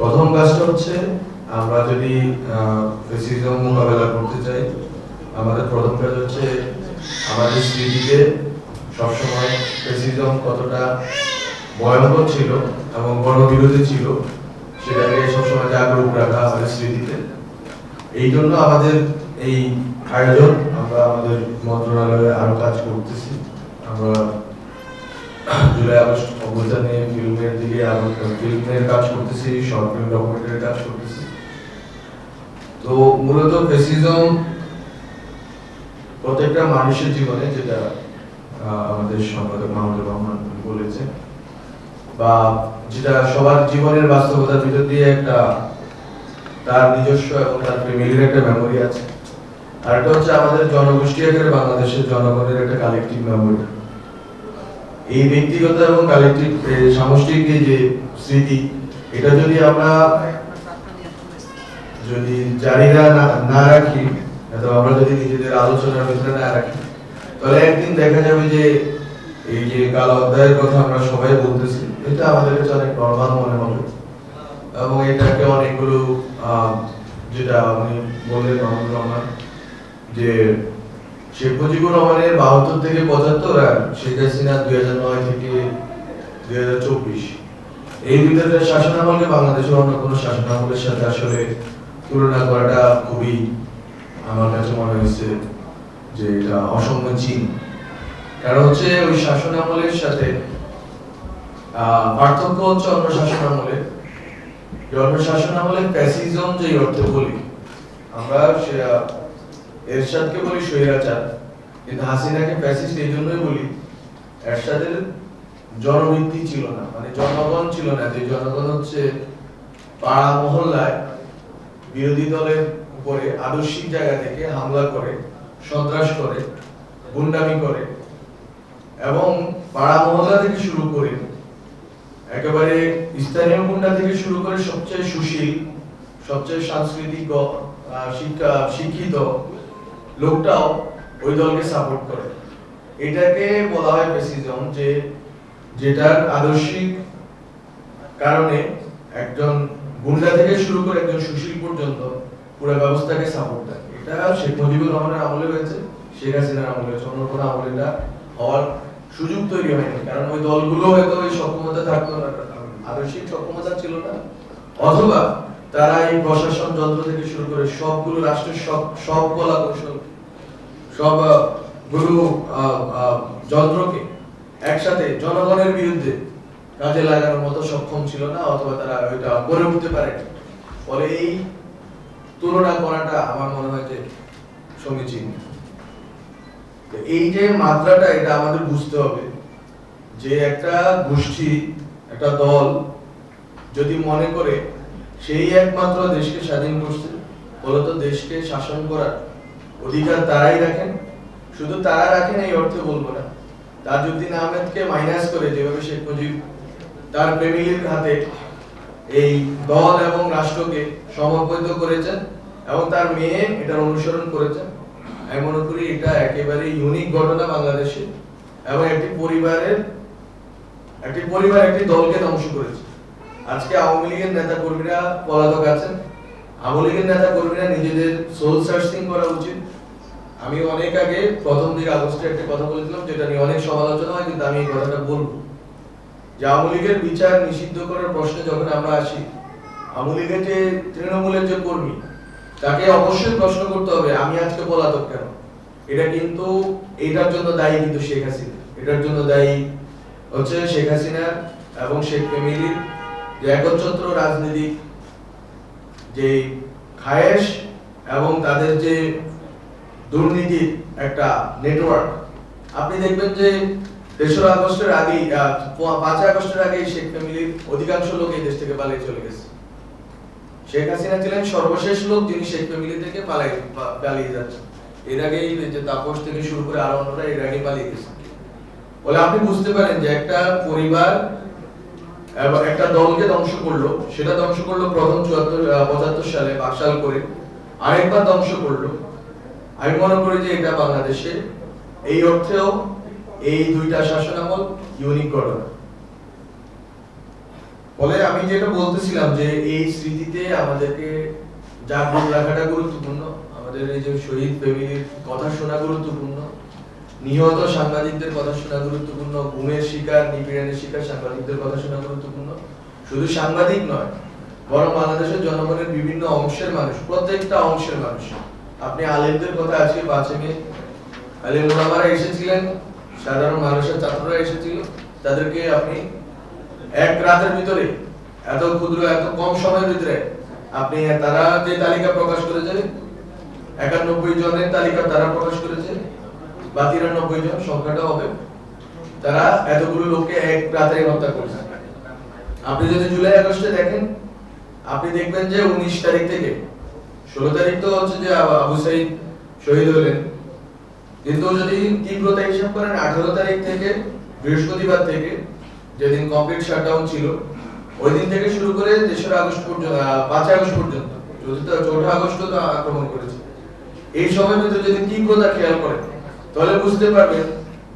প্রথম কাজটা হচ্ছে আমরা যদি ফেসিজম মোকাবেলা করতে চাই, আমাদের প্রথম কাজ হচ্ছে আমাদের স্মৃতিতে সবসময় ফেসিজম কতটা ভয়ঙ্কর ছিল এবং গণবিরোধী ছিল, সেটাকে সবসময় জাগরুক রাখা আমাদের স্মৃতিতে। এই জন্য আমাদের এই আয়োজন, আমরা আমাদের মন্ত্রণালয়ে আরও কাজ করতেছি। আমরা জুলাই, আগস্ট অভ্যুত্থানে ফিল্মের দিকে আরও, ফিল্মের কাজ করতেছি শর্ট ফিল্ম ডকুমেন্টারি কাজ করতেছি। তো মূলত ফেসিজম প্রত্যেকটা মানুষের জীবনে যেটা আমাদের সম্পাদক মাহমুদুর রহমান বলেছেন, বা যেটা সবার জীবনের বাস্তবতার ভিতর দিয়ে একটা তার নিজস্ব এবং তার ফ্যামিলির একটা মেমোরি আছে। আর একটা হচ্ছে আমাদের জনগোষ্ঠী আকারে বাংলাদেশের জনগণের একটা কালেকটিভ মেমোরি এই ব্যক্তিগত এবং কালেকটিভ সামষ্টিক যে স্মৃতি, এটা যদি আমরা যদি জারি না রাখি, অথবা আমরা যদি নিজেদের আলোচনার ভিতরে না রাখি, তাহলে একদিন দেখা যাবে যে এই যে কালো অধ্যায়ের কথা আমরা সবাই বলতেছি, এটা আমাদের কাছে অনেক নর্মাল মনে হবে। এবং এটাকে অনেকগুলো যেটা আপনি বললেন মাহমুদুর রহমান যে শেখ মুজিবুর রহমানের থেকে পঁচাত্তর আর শেখ হাসিনা দুই হাজার নয় থেকে দুই হাজার চব্বিশ। এই ভিতরে শাসন বাংলাদেশের অন্য কোনো শাসন সাথে আসলে তুলনা করাটা খুবই আমার কাছে মনে হয়েছে যে এটা অসম্মীচীন কারণ হচ্ছে ওই শাসন আমলের সাথে পার্থক্য হচ্ছে অন্য শাসন আমলে। অন্য শাসন আমলে ফ্যাসিজম যে অর্থে বলি, আমরা এরশাদকে বলি স্বৈরাচার। কিন্তু হাসিনাকে ফ্যাসিস্ট এই জন্যই বলি, এরশাদের জনভিত্তি ছিল না মানে জনগণ ছিল না, যে জনগণ হচ্ছে পাড়া মহল্লায় বিরোধী দলের উপরে আদর্শিক জায়গা থেকে হামলা করে, সন্ত্রাস করে, গুন্ডামি করে, এবং পাড়া মহল্লা থেকে শুরু করে, একেবারে স্থানীয় গুন্ডা থেকে শুরু করে সবচেয়ে সুশীল, সবচেয়ে সাংস্কৃতিক শিক্ষা শিক্ষিত লোকটাও ওই দলকে সাপোর্ট করে। এটাকে বলা হয় ফ্যাসিজম যে যেটার আদর্শিক কারণে একজন গুন্ডা থেকে শুরু করে একজন সুশীল পর্যন্ত পুরো ব্যবস্থাকে সাপোর্ট দেয়। এটা শেখ মুজিবুর রহমানের আমলে হয়েছে, শেখ হাসিনার আমলে হয়েছে, অন্য কোনো আমলে এটা হওয়ার সুযোগ তৈরি হয়নি। কারণ ওই দলগুলো হয়তো ওই সক্ষমতা থাকতো না, আদর্শিক সক্ষমতা ছিল না। অথবা তারা এই প্রশাসন যন্ত্র থেকে শুরু করে সবগুলো রাষ্ট্রের সব সব কলা কৌশল সব গুরু যন্ত্রকে একসাথে জনগণের বিরুদ্ধে কাজে লাগানোর মতো সক্ষম ছিল না, অথবা তারা ওইটা করে উঠতে পারেনি। ফলে এই তুলনা করাটা আমার মনে হয় যে সমীচীন। এই যে মাত্রাটা, এটা আমাদের বুঝতে হবে যে একটা গোষ্ঠী, একটা দল যদি মনে করে সেই একমাত্র দেশকে স্বাধীন করছে মূলত দেশকে শাসন করার অধিকার তারাই রাখেন। শুধু তারা রাখেন এই অর্থে বলব না। তাজউদ্দিন আহমেদকে মাইনাস করে যেভাবে শেখ মুজিব তার ফ্যামিলির হাতে এই দল এবং রাষ্ট্রকে সমর্পিত করেছেন এবং তার মেয়ে এটার অনুসরণ করেছেন, আমি মনে করি এটা একেবারে ইউনিক ঘটনা বাংলাদেশে এবং একটি পরিবারের, একটি পরিবার একটি দলকে ধ্বংস করেছে। আজকে আওয়ামী লীগের নেতা কর্মীরা পলাতক আছেন। আওয়ামী লীগের নেতা কর্মীরা নিজেদের সোল সার্চিং করা উচিত। আমি অনেক আগে প্রথম দিকে আগস্টে একটা কথা বলেছিলাম, যেটা নিয়ে অনেক সমালোচনা হয়, কিন্তু আমি এই কথাটা বলব। যে আওয়ামী লীগের বিচার নিষিদ্ধ করার প্রশ্নে যখন আমরা আসি, আওয়ামী লীগের যে তৃণমূলের যে কর্মী, তাকে অবশ্যই প্রশ্ন করতে হবে, আমি আজকে পলাতক কেন? এটা কিন্তু এটার জন্য দায়ী কিন্তু শেখ হাসিনা। এটার জন্য দায়ী হচ্ছে শেখ হাসিনা এবং শেখ ফ্যামিলির যে একচ্ছত্র রাজনীতিক যে খায়েশ এবং তাদের যে দুর্নীতির একটা নেটওয়ার্ক আপনি দেখবেন যে তেসরা আগস্টের আগেই আহ, পাঁচই আগস্টের আগেই শেখ ফ্যামিলির অধিকাংশ লোক এই দেশ থেকে পালিয়ে চলে গেছে। শেখ হাসিনা ছিলেন সর্বশেষ লোক যিনি শেখ ফ্যামিলি থেকে পালাই পালিয়ে যাচ্ছেন। এর আগেই যে তাপস থেকে শুরু করে আরও অন্যরা এর আগে পালিয়ে গেছে। বলে আপনি বুঝতে পারেন যে একটা পরিবার একটা দলকে ধ্বংস করল। সেটা ধ্বংস করল প্রথম চুয়াত্তর পঁচাত্তর সালে বাকশাল করে। আরেকবার ধ্বংস করল। আমি মনে করি যে এটা বাংলাদেশে এই অর্থেও এই দুইটা শাসনামল ইউনিক ঘটনা ফলে আমি যেটা বলতেছিলাম যে এই স্মৃতিতে আমাদেরকে জাগরণ রাখাটা গুরুত্বপূর্ণ, আমাদের এই যে শহীদ ফ্যামিলির কথা শোনা গুরুত্বপূর্ণ, নিহত সাংবাদিকদের কথা শোনা গুরুত্বপূর্ণ গুমের শিকার, নিপীড়নের শিকার সাংবাদিকদের কথা শোনা গুরুত্বপূর্ণ। শুধু সাংবাদিক নয়, বরং বাংলাদেশের জনগণের বিভিন্ন অংশের মানুষ, প্রত্যেকটা অংশের মানুষ আপনি আলেমদের কথা আজকে বাঁচেনি আলেম ওলামারা এসেছিলেন, সাধারণ মানুষের ছাত্ররা এসেছিল। তাদেরকে আপনি এক রাতের ভিতরে, এত ক্ষুদ্র, এত কম সময়ের ভিতরে, আপনি তারা যে তালিকা প্রকাশ করেছে একানব্বই জনের তালিকা তারা প্রকাশ করেছে, বা তিরানব্বই জন সংখ্যাটা হবে। তারা এতগুলো লোককে এক রাতে হত্যা করেছে। আপনি যদি জুলাই আগস্টে দেখেন, আপনি দেখবেন যে উনিশ তারিখ থেকে ষোলো তারিখ তো হচ্ছে যে আবু সাইদ শহীদ হলেন। কিন্তু যদি তীব্রতা হিসাব করেন, আঠারো তারিখ থেকে, বৃহস্পতিবার থেকে যেদিন কমপ্লিট শাটডাউন ছিল ওই দিন থেকে শুরু করে তেসরা আগস্ট পর্যন্ত পাঁচই আগস্ট পর্যন্ত চতুর্থ চৌঠা আগস্ট তো আক্রমণ করেছে। এই সময়ের ভিতরে যদি তীব্রতা খেয়াল করেন, তাহলে বুঝতে পারবেন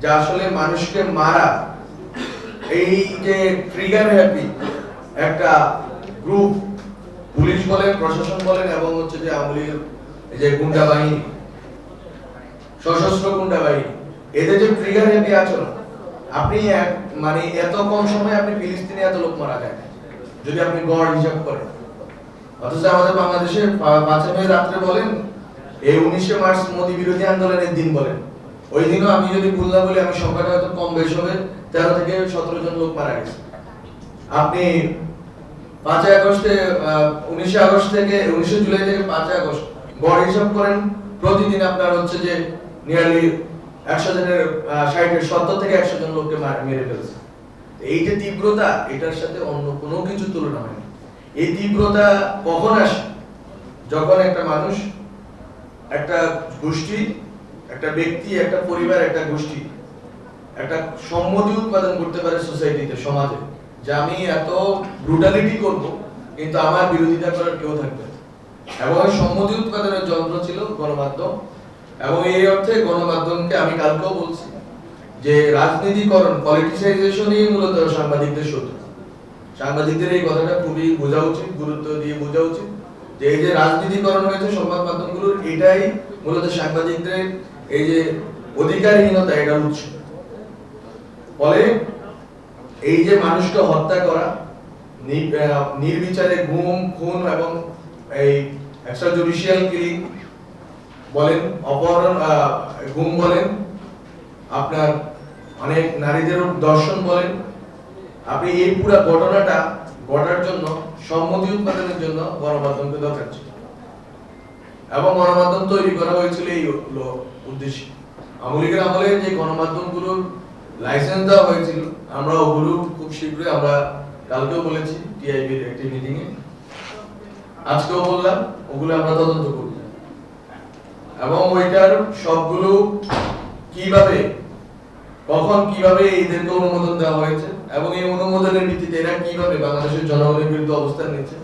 যে আসলে মানুষকে মারা, এই যে ট্রিগার হ্যাপি একটা গ্রুপ পুলিশ বলেন, প্রশাসন বলেন এবং হচ্ছে যে আমলির এই যে গুন্ডা বাহিনী, সশস্ত্র গুন্ডা বাহিনী, এদের যে ট্রিগার হ্যাপি আচরণ আপনি মানে এত কম সময়ে আপনি ফিলিস্তিনে এত লোক মারা যায়, যদি আপনি গড় হিসাব করেন। অথচ আমাদের বাংলাদেশে পা- পাঁচই মে রাত্রে বলেন, এই উনিশে মার্চ মোদী বিরোধী আন্দোলনের দিন বলেন। ওই দিনও আমি যদি ভুল না বলি, আমি সংখ্যাটা হয়তো কম বেশি হবে, তেরো থেকে সতেরো জন লোক মারা গেছে। আপনি পাঁচই আগস্টে উনিশে আগস্ট থেকে, উনিশে জুলাই থেকে পাঁচই আগস্ট গড় হিসাব করেন। প্রতিদিন আপনার হচ্ছে যে নিয়ারলি একশো জনের ষাটের সত্তর থেকে একশো জন লোককে মার- ফেলছে। এই যে তীব্রতা, এটার সাথে অন্য কোনো কিছু তুলনা হয় না এই তীব্রতা কখন আসে? যখন একটা মানুষ, একটা গোষ্ঠী, একটা ব্যক্তি, একটা পরিবার, একটা গোষ্ঠী, একটা সম্মতি উৎপাদন করতে পারে সোসাইটিতে সমাজে। যে আমি এত ব্রুটালিটি করব, কিন্তু আমার বিরোধিতা করার কেউ থাকবে এবং এই সম্মতি উৎপাদনের যন্ত্র ছিল গণমাধ্যম, এবং এই অর্থে গণমাধ্যমকে আমি কালকেও বলছি যে রাজনীতিকরণ পলিটিসাইজেশনই মূলত সাংবাদিকদের শত্রু। সাংবাদিকদের এই কথাটা খুবই বোঝা উচিত, গুরুত্ব দিয়ে বোঝা উচিত যে এই যে রাজনীতিকরণ হয়েছে সংবাদ মাধ্যমগুলোর, এটাই মূলত সাংবাদিকদের এই যে অধিকারহীনতা, এটার উৎস। ফলে এই যে মানুষকে হত্যা করা নির্বিচারে গুম, খুন এবং এই এক্সট্রা জুডিশিয়াল কিলিং বলেন, অপহরণ গুম বলেন, আপনার অনেক নারীদের দর্শন বলেন, আপনি এই পুরো ঘটনাটা ঘটার জন্য, সম্মতি উৎপাদনের জন্য গণমাধ্যমকে দরকার ছিল। এবং গণমাধ্যম তৈরি করা হয়েছিল এই উদ্দেশ্যে। আওয়ামী লীগের আমলে যে গণমাধ্যমগুলোর লাইসেন্স দেওয়া হয়েছিল। আমরা ওগুলো খুব শীঘ্রই আমরা কালকেও বলেছি টিআইবির একটি মিটিং এ। আজকেও বললাম, ওগুলো আমরা তদন্ত করব। এবং ওইটার সবগুলো কীভাবে, কখন কীভাবে এদেরকে অনুমোদন দেওয়া হয়েছে এবং এই অনুমোদনের ভিত্তিতে এরা কীভাবে বাংলাদেশের জনগণের বিরুদ্ধে অবস্থান নিয়েছে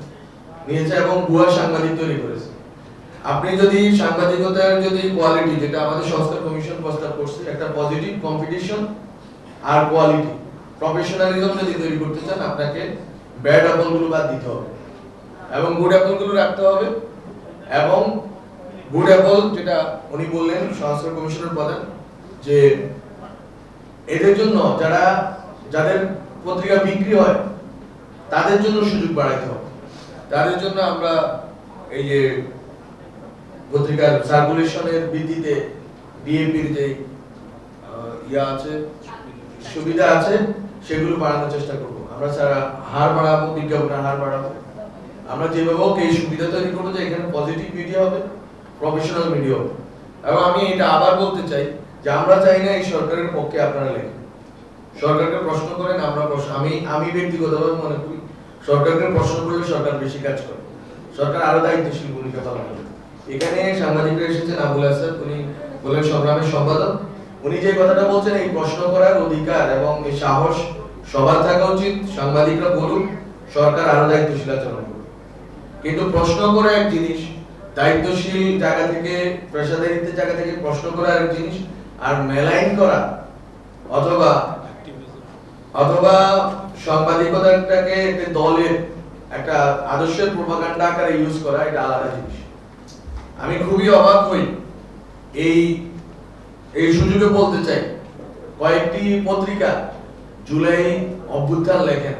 নিয়েছে এবং ভুয়া সাংবাদিক তৈরি করেছে। আপনি যদি সাংবাদিকতার যদি কোয়ালিটি যেটা আমাদের সংস্কার কমিশন প্রস্তাব করছে, একটা পজিটিভ কম্পিটিশন আর কোয়ালিটি প্রফেশনালিজম যদি তৈরি করতে চান, আপনাকে ব্যাড অ্যাপলগুলো বাদ দিতে হবে। এবং গুড অ্যাপলগুলো রাখতে হবে। এবং গুড অ্যাপল যেটা উনি বললেন সংস্কার কমিশনের প্রধান, যে এদের জন্য যারা, যাদের পত্রিকা বিক্রি হয়, তাদের জন্য সুযোগ বাড়াইতে হবে। তাদের জন্য আমরা এই যে পত্রিকার সার্কুলেশনের ভিত্তিতে ডিএপির যে ইয়া আছে সুবিধা আছে, সেগুলো বাড়ানোর চেষ্টা করব। আমরা স্যার হার বাড়াবো বিজ্ঞাপনের হার বাড়াবো। আমরা যেভাবে হোক এই সুবিধা তৈরি করব যে এখানে পজিটিভ মিডিয়া হবে প্রফেশনাল মিডিয়া হবে। এবং আমি এটা আবার বলতে চাই যে আমরা চাই না এই সরকারের পক্ষে আপনারা লেখেন। সরকারকে প্রশ্ন করেন, আমরা প্রশ্ন, আমি আমি ব্যক্তিগতভাবে মনে করি সরকারকে প্রশ্ন করলে সরকার বেশি কাজ করে। সরকার আরও দায়িত্বশীল ভূমিকা পালন করে। এখানে সাংবাদিকরা এসেছেন, আবুল হাসান, উনি বলেন, সংগ্রামের সম্পাদক। উনি যে কথাটা বলছেন, এই প্রশ্ন করার অধিকার এবং এই সাহস সবার থাকা উচিত। সাংবাদিকরা বলুন সরকার আরও দায়িত্বশীল আচরণ করুন কিন্তু প্রশ্ন করা এক জিনিস, দায়িত্বশীল জায়গা থেকে, পেশাদারিত্বের জায়গা থেকে প্রশ্ন করা এক জিনিস, আর মেলাইন করা, অথবা অথবা সাংবাদিকতাটাকে একটা দলের, একটা আদর্শের প্রোপাগান্ডা আকারে ইউজ করা, এটা আলাদা জিনিস। আমি খুবই অবাক হই এই এই সুযোগে বলতে চাই, কয়েকটি পত্রিকা জুলাই অভ্যুত্থান লেখেন।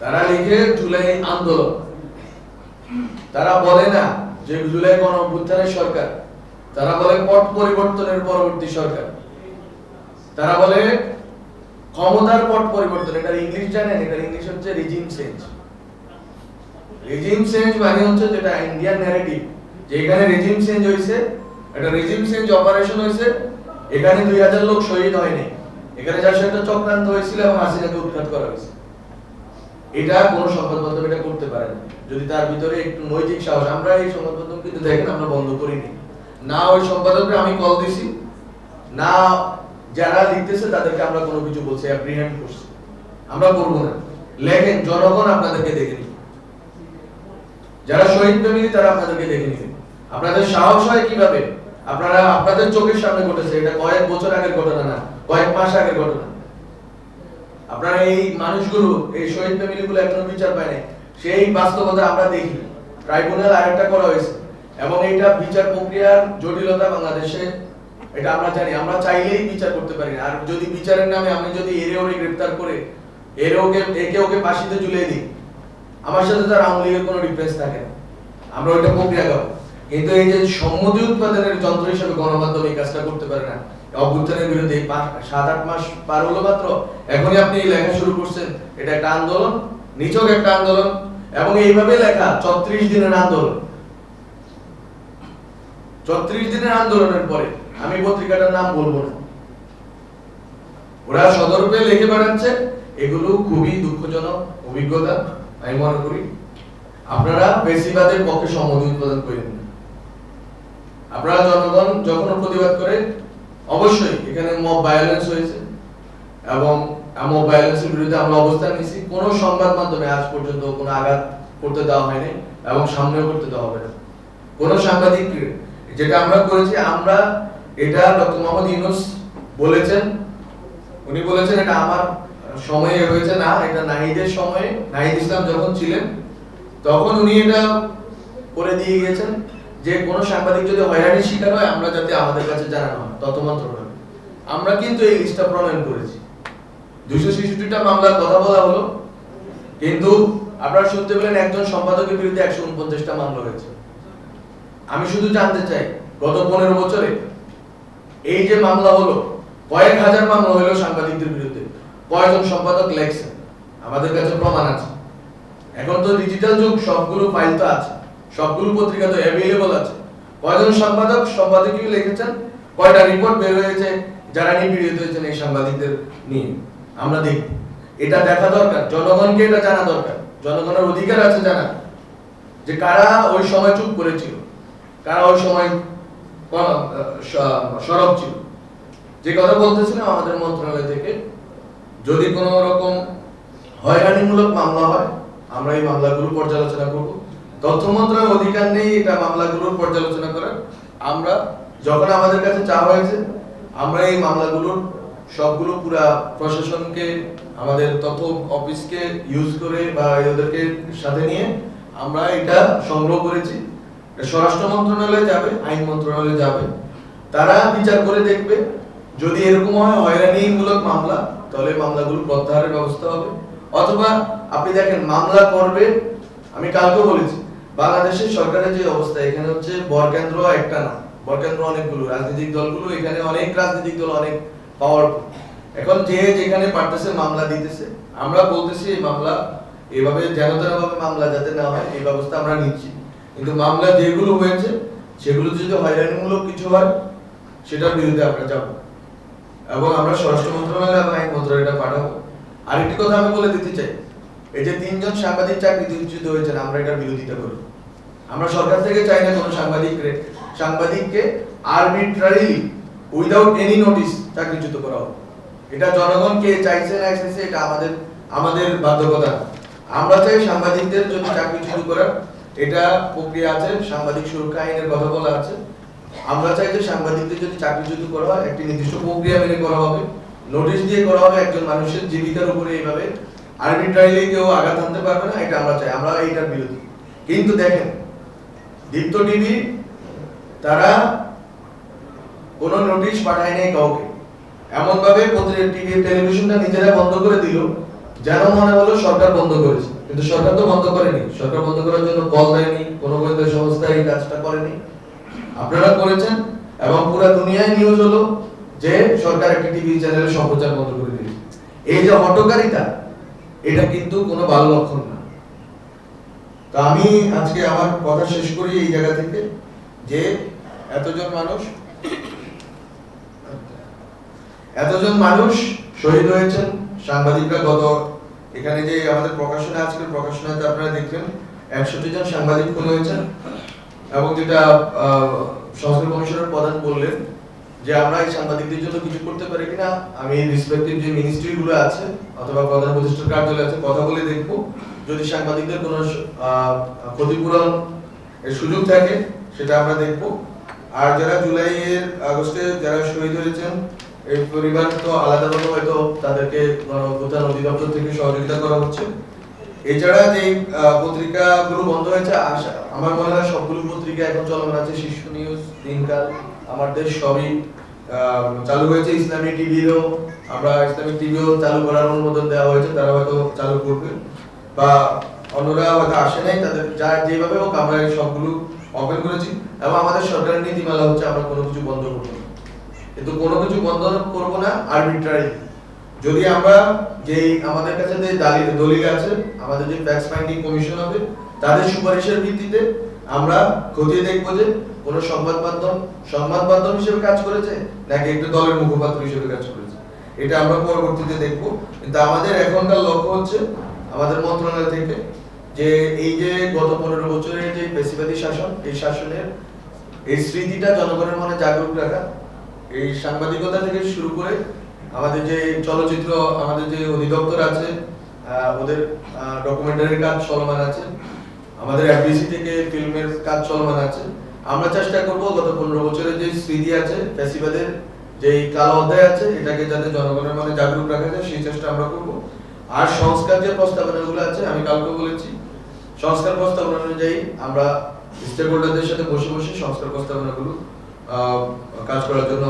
তারা লিখে জুলাই আন্দোলন। তারা বলে না যে জুলাই গণ অভ্যুত্থানের সরকার। তারা বলে পট পরিবর্তনের পরবর্তী সরকার। তারা বলে ক্ষমতার পট পরিবর্তন, এটার ইংলিশ জানেন? এটার ইংলিশ হচ্ছে রিজিম চেঞ্জ রিজিম চেঞ্জ মানে হচ্ছে যেটা ইন্ডিয়ান ন্যারেটিভ যে এখানে রিজিম চেঞ্জ হয়েছে একটা রিজিম চেঞ্জ অপারেশন হয়েছে, এখানে দুই হাজার লোক শহীদ হয়নি। এখানে যার সাথে চক্রান্ত হয়েছিল এবং হাসিনাকে উৎখাত করা হয়েছে। এটা কোনো সংবাদ মাধ্যম এটা করতে পারে না। যদি তার ভিতরে একটু নৈতিক সাহস, আমরা এই সংবাদ মাধ্যম কিন্তু দেখেন আমরা বন্ধ করিনি। না ওই সম্পাদককে আমি কল দিছি, না যারা লিখতেছে তাদেরকে আমরা কোনো কিছু বলছি অ্যাপ্রিহেন্ড করছি। আমরা করব না। লেখেন, জনগণ আপনাদেরকে দেখে নিবে। যারা শহীদ ফ্যামিলি তারা আপনাদেরকে দেখে নিবে। আপনাদের সাহস হয় কীভাবে? আপনারা, আপনাদের চোখের সামনে ঘটেছে, এটা কয়েক বছর আগের ঘটনা না, কয়েক মাস আগের ঘটনা। আপনারা এই মানুষগুলো, এই শহীদ ফ্যামিলিগুলো এখনও বিচার পায় নাই। সেই বাস্তবতা আমরা দেখি ট্রাইব্যুনাল আরেকটা করা হয়েছে। এবং এইটা বিচার প্রক্রিয়ার জটিলতা বাংলাদেশে, এটা আমরা জানি। আমরা চাইলেই বিচার করতে পারি আর যদি বিচারের নামে আমি যদি এরে ওরে গ্রেফতার করে, এরে ওকে, একে ওকে ফাঁসিতে ঝুলিয়ে দিই, আমার সাথে তার আওয়ামী লীগের কোনো ডিফারেন্স থাকে না। আমরা ওইটা প্রক্রিয়া গাবো কিন্তু এই যে সম্মতি উৎপাদনের যন্ত্র হিসেবে গণমাধ্যম এই কাজটা করতে পারে না। অভ্যুত্থানের বিরুদ্ধে সাত, আট মাস পার হলো মাত্র। এখনই আপনি লেখা শুরু করছেন। এটা একটা আন্দোলন, নিচক একটা আন্দোলন, এবং এইভাবে লেখা ছত্রিশ দিনের আন্দোলন। ছত্রিশ দিনের আন্দোলনের পরে আমি পত্রিকাটার নাম বলব না। ওরা সদর্পে লিখে বেড়াচ্ছে এগুলো খুবই দুঃখজনক অভিজ্ঞতা, আমি মনে করি। আপনারা বেশিবাদের পক্ষে সম্মতি উৎপাদন করেন না। আপনারা জনগণ যখন প্রতিবাদ করে, অবশ্যই এখানে মব ভায়োলেন্স হয়েছে এবং মব ভায়োলেন্সের বিরুদ্ধে আমরা অবস্থান নিয়েছি। কোনো সংবাদ মাধ্যমে আজ পর্যন্ত কোনো আঘাত করতে দেওয়া হয়নি এবং সামনেও করতে দেওয়া হবে না। কোনো সাংবাদিক যেটা আমরা করেছি, আমরা এটা ডক্টর মোহাম্মদ ইউনুস বলেছেন। উনি বলেছেন এটা আমার সময়ে হয়েছে না, এটা নাহিদের সময়ে। নাহিদ ইসলাম যখন ছিলেন, তখন উনি এটা করে দিয়ে গেছেন যে কোনো সাংবাদিক যদি হয়রানির শিকার হয়, আমরা যাতে আমাদের কাছে জানানো হয়। তত মাত্র নয় আমরা কিন্তু এই লিস্টটা প্রণয়ন করেছি। দুইশো ছেষট্টিটা মামলার কথা বলা হলো। কিন্তু আপনারা শুনতে পেলেন একজন সম্পাদকের বিরুদ্ধে একশো উনপঞ্চাশটা মামলা হয়েছে। আমি শুধু জানতে চাই, গত পনেরো বছরে এই যে মামলা হলো, কয়েক হাজার মামলা হলো সাংবাদিকদের বিরুদ্ধে। কয়েকজন সম্পাদক লেখছেন। আমাদের কাছে প্রমাণ আছে। এখন তো ডিজিটাল যুগ, সবগুলো ফাইল তো আছে। সবগুলো পত্রিকা তো অ্যাভেলেবল আছে। কয়জন সম্পাদক? সম্পাদকীয় লিখেছেন। কয়টা রিপোর্ট বের হয়েছে? যারা নিপীড়িত হয়েছেন এই সাংবাদিকদের নিয়ে। আমরা দেখব। এটা দেখা দরকার। জনগণকে এটা জানা দরকার। জনগণের অধিকার আছে জানা যে কারা ওই সময় চুপ করেছিল? কারা ওই সময় সরব ছিল? যে কথা বলতেছিলাম আমাদের মন্ত্রণালয় থেকে, যদি কোনো রকম হয়রানিমূলক মামলা হয়, আমরা এই মামলাগুলো পর্যালোচনা করব। তথ্য মন্ত্রণালয়ের অধিকার নেই এটা মামলাগুলোর পর্যালোচনা করার। আমরা যখন আমাদের কাছে চাওয়া হয়েছে, আমরা এই মামলাগুলোর সবগুলো পুরা প্রশাসনকে, আমাদের তথ্য অফিসকে ইউজ করে বা ওদেরকে সাথে নিয়ে আমরা এটা সংগ্রহ করেছি। স্বরাষ্ট্র মন্ত্রণালয়ে যাবে, আইন মন্ত্রণালয়ে যাবে। তারা বিচার করে দেখবে। যদি এরকম হয়, হয়রানিমূলক মামলা, তাহলে মামলাগুলো প্রত্যাহারের ব্যবস্থা হবে। অথবা আপনি দেখেন, মামলা করবে, আমি কালকে বলেছি বাংলাদেশের সরকারের যে অবস্থা, এখানে হচ্ছে বরকেন্দ্র একটা না। বরকেন্দ্র অনেকগুলো, রাজনৈতিক দলগুলো, এখানে অনেক রাজনৈতিক দল, অনেক পাওয়ার এখন যে যেখানে পারতেছে মামলা দিতেছে, আমরা বলতেছি এই মামলা, এভাবে যেন তেন ভাবে মামলা যাতে না হয়, এই ব্যবস্থা আমরা নিচ্ছি। কিন্তু মামলা যেগুলো হয়েছে, সেগুলো যদি হয়রানিমূলক কিছু হয়, সেটার বিরুদ্ধে আমরা যাব। এবং আমরা স্বরাষ্ট্র মন্ত্রণালয় এবং আইন মন্ত্রণালয়টা পাঠাবো। আরেকটি কথা আমি বলে দিতে চাই। এই যে তিনজন সাংবাদিক চাকরিচ্যুত হয়েছেন আমরা এটার বিরোধিতা করি আমরা সরকার থেকে চাই না কোনো সাংবাদিক সাংবাদিককে আরবিট্রারি উইদাউট এনি নোটিস চাকরিচ্যুত করা হোক। এটা জনগণ কে চাইছে না চাইছে, এটা আমাদের আমাদের বাধ্যকতা। আমরা চাই সাংবাদিকদের যদি চাকরিচ্যুত করার। এটা প্রক্রিয়া আছে, সাংবাদিক সুরক্ষা আইনের কথা বলা আছে। আমরা চাই যে সাংবাদিকদের যদি চাকরিচ্যুত করা হয়। একটি নির্দিষ্ট প্রক্রিয়া মেনে করা হবে। নোটিশ দিয়ে করা হবে একজন মানুষের জীবিকার উপরে এইভাবে। আর্বিট্রারিলি কেউ আঘাত আনতে পারবে না, এটা আমরা চাই, আমরা এইটার বিরোধী। কিন্তু দেখেন, দীপ্ত টিভি তারা নোটিশ পাঠায় নাই কাউকে। টেলিভিশনটা নিজেরা বন্ধ করে দিল, যেন মনে হলো সরকার বন্ধ করেছে। কিন্তু সরকার তো বন্ধ করেনি। সরকার বন্ধ করার জন্য কল দেয়নি গোয়েন্দা সংস্থা এই কাজটা করেনি। আপনারা করেছেন, এবং পুরো দুনিয়ায় নিউজ হলো যে সরকার একটা টিভি চ্যানেলে সম্প্রচার বন্ধ করে দিয়েছে। এই যে হটকারিতা এটা কিন্তু কোনো ভালো লক্ষণ না। তো আমি আজকে আমার কথা শেষ করি এই জায়গা থেকে যে এতজন মানুষ এতজন মানুষ শহীদ হয়েছেন। সাংবাদিকরা গত এখানে যে আমাদের প্রকাশনা আজকের প্রকাশনাতে আপনারা দেখবেন একষট্টি জন সাংবাদিক খুন হয়েছেন এবং যেটা সংস্কার কমিশনের প্রধান বললেন যে আমরা এই সাংবাদিকদের জন্য কিছু করতে পারি কিনা, আমি রেসপেক্টিভ যে মিনিস্ট্রি গুলো আছে, অথবা প্রধান উপদেষ্টার কার্যালয় আছে, কথা বলে দেখব। যদি সাংবাদিকদের কোনো ক্ষতিপূরণ এর সুযোগ থাকে, সেটা আমরা দেখব। আর যারা জুলাইয়ের আগস্টে যারা শহীদ হয়েছেন এই পরিবার তো আলাদাভাবে হয়তো তাদেরকে গণঅভ্যুত্থান অধিদপ্তর থেকে সহযোগিতা করা হচ্ছে। এছাড়া যে পত্রিকাগুলো বন্ধ হয়েছে আমার মনে হয় সবগুলো পত্রিকা এখন চলমান আছে শিশু নিউজ দিনকাল। আমার দেশ সবই চালু হয়েছে ইসলামী টিভিও আমরা ইসলামিক টিভিও চালু করার অনুমোদন দেওয়া হয়েছে, তারা হয়তো চালু করবে। বা অন্যরা হয়তো আসে নাই, তাদের যার যেভাবে হোক আমরা এই সবগুলো ওপেন করেছি। এবং আমাদের সরকারের নীতিমালা হচ্ছে আমরা কোনো কিছু বন্ধ করব না। কিন্তু কোনো কিছু বন্ধ করব না আরবিট্রারি যদি আমরা যেই আমাদের কাছে যে দালি- দলিল আছে, আমাদের যে ফ্যাক্ট ফাইন্ডিং কমিশন হবে, তাদের সুপারিশের ভিত্তিতে আমরা খতিয়ে দেখব যে কোন সংবাদ মাধ্যম সংবাদ মাধ্যম হিসেবে কাজ করেছে, নাকি একটা দলের মুখপাত্র হিসেবে কাজ করেছে? এটা আমরা পরবর্তীতে দেখব। কিন্তু আমাদের এখনকার লক্ষ্য হচ্ছে, আমাদের মন্ত্রণালয় থেকে, যে এই যে গত পনেরো বছরের যে পেশিবাদী শাসন, এই শাসনের, এই স্মৃতিটা জনগণের মনে জাগরুক রাখা, এই সাংবাদিকতা থেকে শুরু করে আমাদের যে চলচ্চিত্র, আমাদের যে অধিদপ্তর আছে ওদের ডকুমেন্টারির কাজ চলমান আছে আমাদের এফডিসি থেকে ফিল্মের কাজ চলমান আছে। আমরা চেষ্টা করব গত পনেরো বছরের যে স্মৃতি আছে ফেসিবাদের যে কালো অধ্যায় আছে, এটাকে যাতে জনগণের মনে জাগরুক রাখা যায়, সেই চেষ্টা আমরা করব। আর সংস্কার যে প্রস্তাবনাগুলো আছে, আমি কালকে বলেছি, সংস্কার প্রস্তাবনা অনুযায়ী আমরা স্টেক হোল্ডারদের সাথে বসে বসে সংস্কার প্রস্তাবনাগুলো কাজ করার জন্য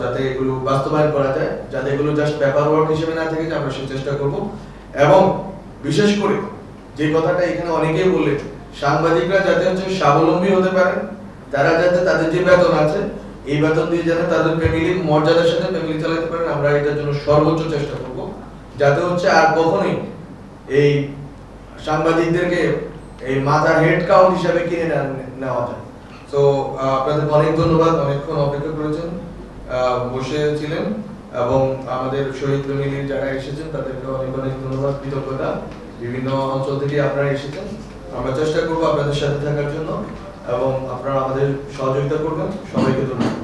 যাতে এগুলো বাস্তবায়ন করা যায়, যাতে এগুলো জাস্ট পেপার ওয়ার্ক হিসেবে না থেকে আমরা সেই চেষ্টা করব। এবং বিশেষ করে যে কথাটা এখানে অনেকেই বললেন, সাংবাদিকরা যাতে হচ্ছে স্বাবলম্বী হতে পারেন তারা যাতে তাদের যে বেতন আছে, এই বেতন দিয়ে যাতে তাদের ফ্যামিলির মর্যাদার সাথে ফ্যামিলি চালাতে পারেন, আমরা এটার জন্য সর্বোচ্চ চেষ্টা করব। যাতে হচ্ছে আর কখনোই এই সাংবাদিকদেরকে এই মাথা হেড কাউন্ট হিসাবে কিনে নেওয়া- যায়। তো আপনাদের অনেক ধন্যবাদ, অনেকক্ষণ অপেক্ষা করেছেন বসে ছিলেন এবং আমাদের শহীদ ফ্যামিলির যারা এসেছেন, তাদেরকে অনেক অনেক ধন্যবাদ, কৃতজ্ঞতা। বিভিন্ন অঞ্চল থেকে আপনারা এসেছেন। আমরা চেষ্টা করব আপনাদের সাথে থাকার জন্য এবং আপনারা আমাদের সহযোগিতা করবেন। সবাইকে ধন্যবাদ।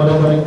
অনেক অনেক